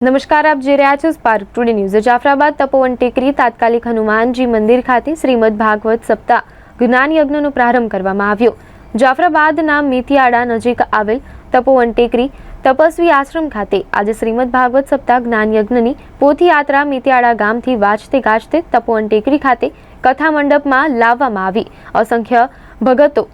નમસ્કાર, આપ જોઈ રહ્યા છો Spark Today News Jafrabad Tapovan ટેકરી તાત્કાલિક હનુમાનજી મંદિર ખાતે શ્રીમદ ભાગવત સપ્તાહ જ્ઞાન યજ્ઞનો પ્રારંભ કરવામાં આવ્યો. જાફરાબાદના મેથિયાડા નજીક આવેલ તપોવન ટેકરી તપસ્વી આશ્રમ ખાતે આજે શ્રીમદ ભાગવત સપ્તાહ જ્ઞાન યજ્ઞની પોથીયાત્રા મેથિયાડા ગામથી વાંચતે ગાજતે તપોવન ટેકરી ખાતે કથા મંડપમાં લાવવામાં આવી. અસંખ્ય ભગતો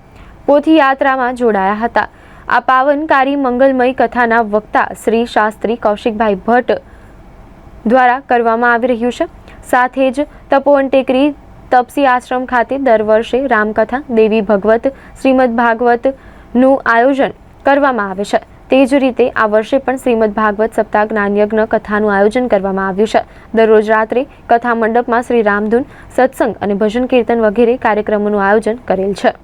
પોથીયાત્રામાં જોડાયા હતા. આ પાવનકારી મંગલમય કથાના વક્તા શ્રી શાસ્ત્રી કૌશિકભાઈ ભટ્ટ દ્વારા કરવામાં આવી રહ્યું છે. સાથે જ તપોવન ટેકરી તપસી આશ્રમ ખાતે દર વર્ષે રામકથા, દેવી ભગવત, શ્રીમદ ભાગવતનું આયોજન કરવામાં આવે છે. તે જ રીતે આ વર્ષે પણ શ્રીમદ ભાગવત સપ્તાહ જ્ઞાનયજ્ઞ કથાનું આયોજન કરવામાં આવ્યું છે. દરરોજ રાત્રે કથા મંડપમાં શ્રી રામધૂન, સત્સંગ અને ભજન કીર્તન વગેરે કાર્યક્રમોનું આયોજન કરેલ છે.